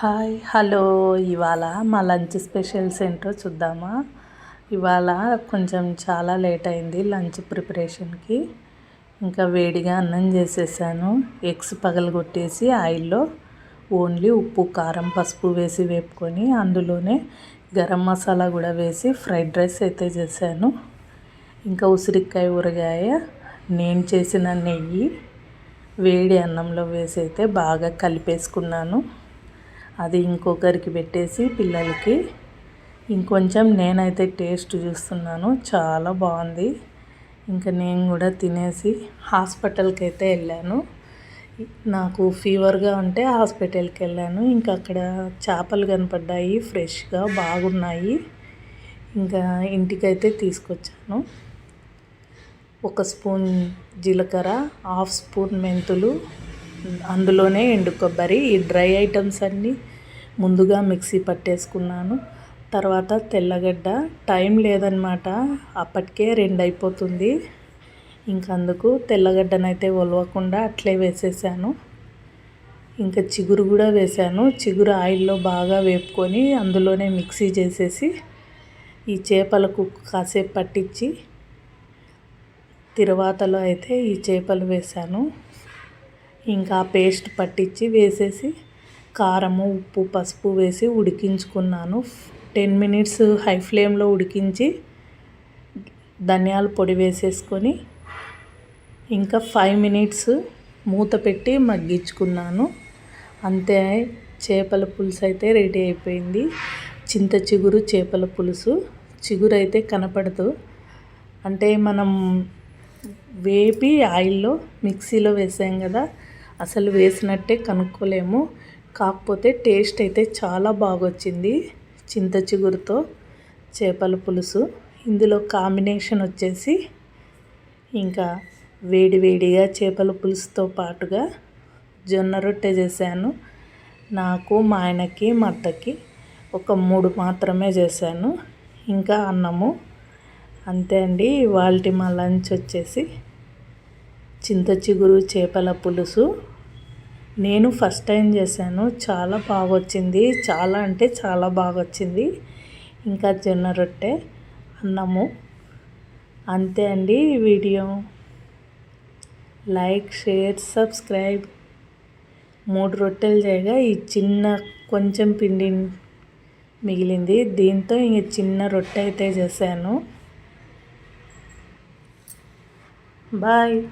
Hi hello. ఇవాళ మా lunch specials ఏంటో చూద్దామా? ఇవాళ కొంచెం చాలా లేట్ అయింది లంచ్ ప్రిపరేషన్కి. ఇంకా వేడిగా అన్నం చేసేసాను. ఎగ్స్ పగలగొట్టేసి ఆయిల్లో ఓన్లీ ఉప్పు కారం పసుపు వేసి వేపుకొని అందులోనే గరం మసాలా కూడా వేసి ఫ్రైడ్ రైస్ అయితే చేశాను. ఇంకా ఉసిరికాయ ఊరగాయ నేను చేసిన నెయ్యి వేడి అన్నంలో వేసి అయితే బాగా కలిపేసుకున్నాను. అది ఇంకొకరికి పెట్టేసి పిల్లలకి. ఇంకొంచెం నేనైతే టేస్ట్ చూస్తున్నాను. చాలా బాగుంది. ఇంకా నేను కూడా తినేసి హాస్పిటల్కి అయితే వెళ్ళాను. నాకు ఫీవర్గా ఉంటే హాస్పిటల్కి వెళ్ళాను. ఇంకా అక్కడ చేపలు కనపడ్డాయి ఫ్రెష్గా బాగున్నాయి. ఇంకా ఇంటికైతే తీసుకొచ్చాను. ఒక స్పూన్ జీలకర్ర హాఫ్ స్పూన్ మెంతులు అందులోనే ఎండు కొబ్బరి ఈ డ్రై ఐటమ్స్ అన్నీ ముందుగా మిక్సీ పట్టేసుకున్నాను. తర్వాత తెల్లగడ్డ టైం లేదనమాట అప్పటికే రెండు అయిపోతుంది ఇంకందుకు తెల్లగడ్డనైతే ఒలవకుండా అట్లే వేసేసాను. ఇంకా చిగురు కూడా వేసాను. చిగురు ఆయిల్లో బాగా వేపుకొని అందులోనే మిక్సీ చేసేసి ఈ చేపలకు కాసేపు పట్టించి తిరువాతలో అయితే ఈ చేపలు వేసాను. ఇంకా పేస్ట్ పట్టించి వేసేసి కారము ఉప్పు పసుపు వేసి ఉడికించుకున్నాను. టెన్ మినిట్స్ హై ఫ్లేమ్లో ఉడికించి ధనియాల పొడి వేసేసుకొని ఇంకా ఫైవ్ మినిట్స్ మూత పెట్టి మగ్గించుకున్నాను. అంతే చేపల పులుసు అయితే రెడీ అయిపోయింది. చింత చిగురు చేపల పులుసు. చిగురు అయితే కనపడదు. అంటే మనం వేపి ఆయిల్లో మిక్సీలో వేసాం కదా అసలు వేసినట్టే కనుక్కోలేము. కాకపోతే టేస్ట్ అయితే చాలా బాగొచ్చింది చింత చిగురుతో చేపల పులుసు. ఇందులో కాంబినేషన్ వచ్చేసి ఇంకా వేడివేడిగా చేపల పులుసుతో పాటుగా జొన్న రొట్టె చేశాను. నాకు మా ఆయనకి మా అత్తకి ఒక మూడు మాత్రమే చేశాను. ఇంకా అన్నము. అంతే అండి వాళ్ళ మా లంచ్ వచ్చేసి చింత చిగురు చేపల పులుసు. నేను ఫస్ట్ టైం చేశాను. చాలా బాగా వచ్చింది చాలా అంటే చాలా బాగా వచ్చింది ఇంకా జొన్న రొట్టె అన్నము. అంతే అండి వీడియో. Like share subscribe. మూడు రొట్టెలు చేయగా ఈ చిన్న కొంచెం పిండి మిగిలింది. దీంతో ఇంక చిన్న రొట్టె అయితే చేశాను. బాయ్.